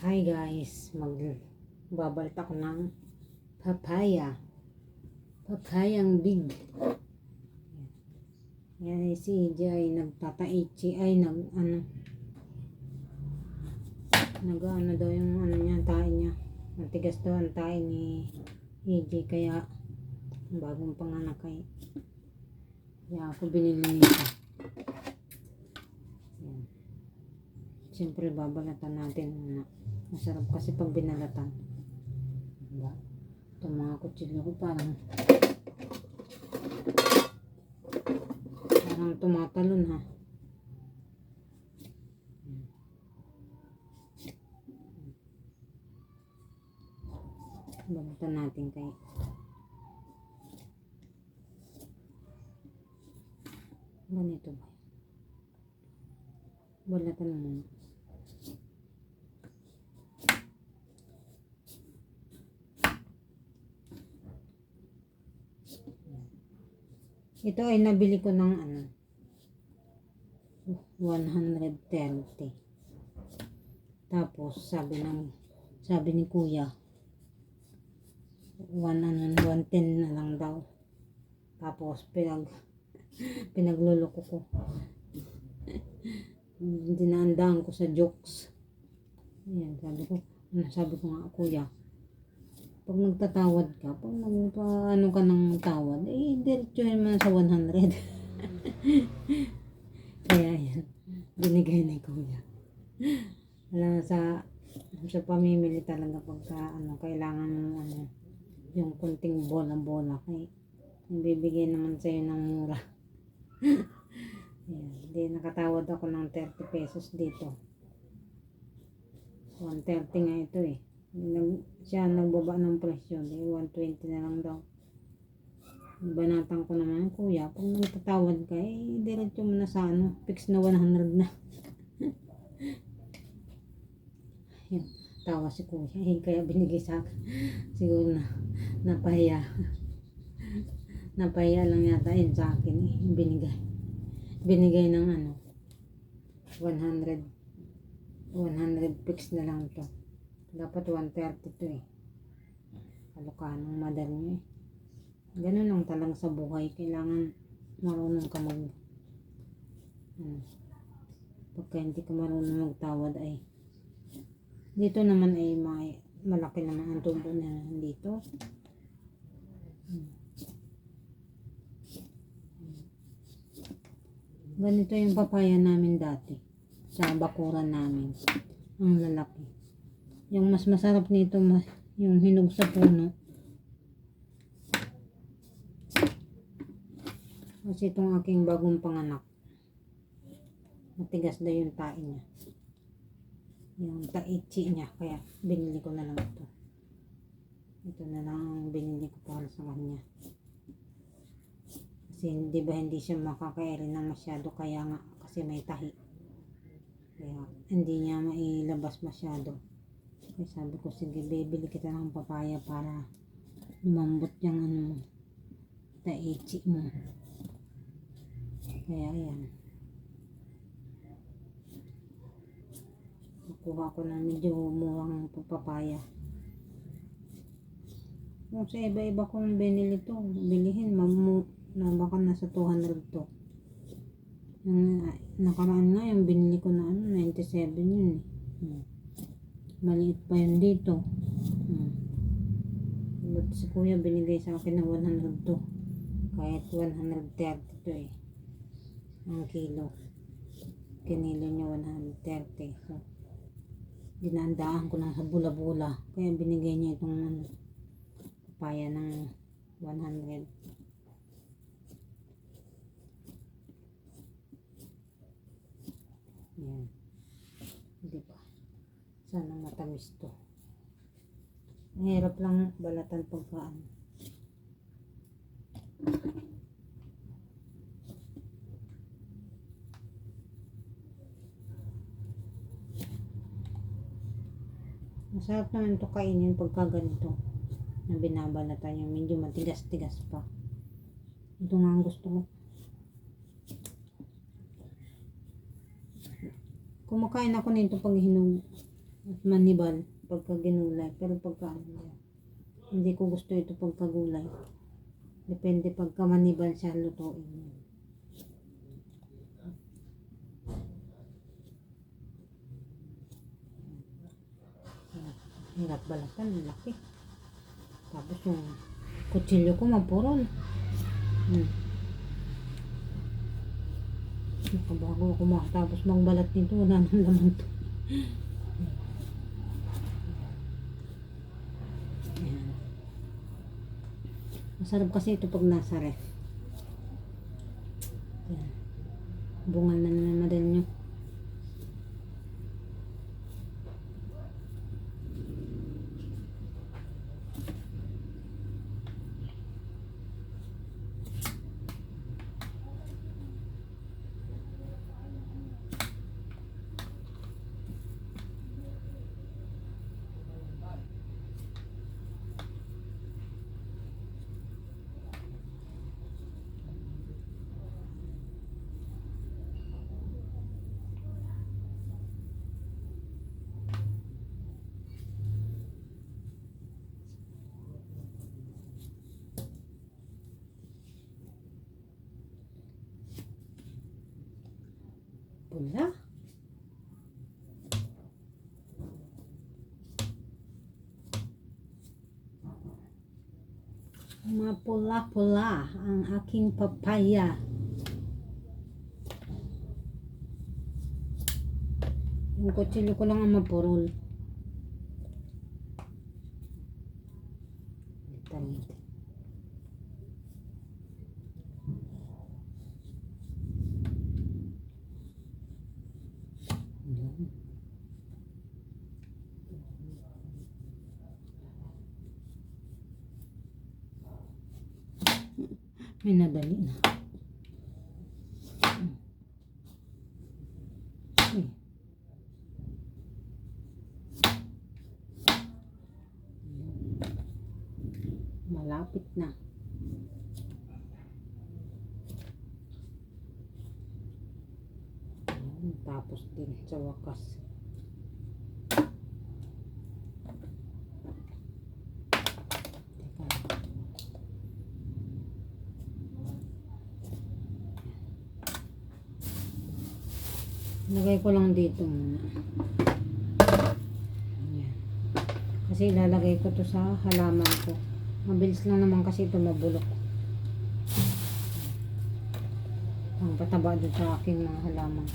Hi guys, magbabalta ko ng papaya. Papayang big. Yan si EJ ay nagtataichi ay nag ano nag ano daw yung ano niya tae niya. Matigas daw ang tae ni EJ kaya bagong panganak kay kaya ako binili nito. Yan. Siyempre babalatan natin muna. Masarap kasi pag binalatan. Diba? Itong mga kutsilyo ko parang parang tumatalon ha. Balatan natin kay ganito ba? Balatan muna. Ito ay nabili ko ng ano 130. Tapos sabi ng sabi ni kuya 1 ano 110 na lang daw. Tapos pinag pinagluloko ko. Dinaandaan ko sa jokes. Ayan, sabi ko, ano, sabi ko nga, kuya, pag nagtatawad ka, pag nagpa, ano ka ng tawad, eh, diretsuhin mo na sa 100. Kaya yan, binigay ni kuya. Wala sa, sa pamimili talaga pagka, ano, kailangan mo, ano, yung kunting bola-bola. Kaya, bibigay naman sa'yo ng mura. Ayan, di nakatawad ako ng 30 pesos dito. 130 nga ito eh. Nag, siya nagbaba ng presyo. Di 120 na lang daw. Banatan ko naman, kuya, pag nagtatawad ka, eh, diretso mo na sa ano, fix na 100 na. Yan, tawa si kuya. Eh, kaya binigay sa akin. Siguro na, napahiya. napahiya lang yata yun sa akin eh, binigay. Binigay ng ano, 100 100 fix na lang to. Dapat 130 to eh. Kalokanong madal nyo eh. Ganun lang talaga sa buhay. Kailangan marunong ka mag ano, pagka hindi ka marunong magtawad ay dito naman ay may, malaki naman ang tubo na dito. Ganito yung papaya namin dati sa bakuran namin. Ang lalaki. Yung mas masarap nito, mas, yung hinog sa puno. Kasi itong aking bagong panganak. Matigas na yung tae niya. Yung taichi niya. Kaya binili ko na lang ito. Ito na lang ang binili ko para sa kanya. Kasi hindi ba hindi siya makakairi na masyado kaya nga kasi may tahi. Kaya hindi niya mailabas masyado. Kaya sabi ko, sige, bibili kita ng papaya para lumambot yung ano mo, taichi mo. Kaya ayan. Nakuha ko na medyo murang papaya. Kung sa iba-iba kong binili to, bilihin, mamu, na baka nasa 200 to. Yung ah, nakaraan nga, yung binili ko na ano, 97 yun eh. Maliit pa yun dito. Hmm. But si kuya binigay sa akin ng 100 to. Kahit 130 to eh. Ang kilo. Kinilo niya 130. So, dinandaan ko na sa bula-bula. Kaya binigay niya itong papaya ng 100. Yan. Sana matamis to. Mahirap lang balatan pagkaan. Masarap naman to kainin pagka ganito na binabalatan yung medyo matigas-tigas pa. Ito nga ang gusto ko. Kumakain ako nito pag hinog. At manibal pagka ginulay. Pero pagka ano, hindi ko gusto ito pagka gulay. Depende pagka manibal siya lutuin. Hirap balatan, laki. Tapos yung kutsilyo ko mapurol. Hmm. Nakabago ako makatapos magbalat nito. Wala nang laman to. Ayan. Masarap kasi ito pag nasa ref. Bungal na naman madal nyo. Pula. Mapula-pula ang aking papaya. Yung kutsilyo ko lang ang mapurol. Talit. Ayan. May nadali na. Uy. Malapit na. Ayan, Tapos din sa wakas. Lagay ko lang dito muna. Ayan. Kasi ilalagay ko to sa halaman ko. Mabilis lang naman kasi ito mabulok. Ang pataba doon sa aking mga halaman.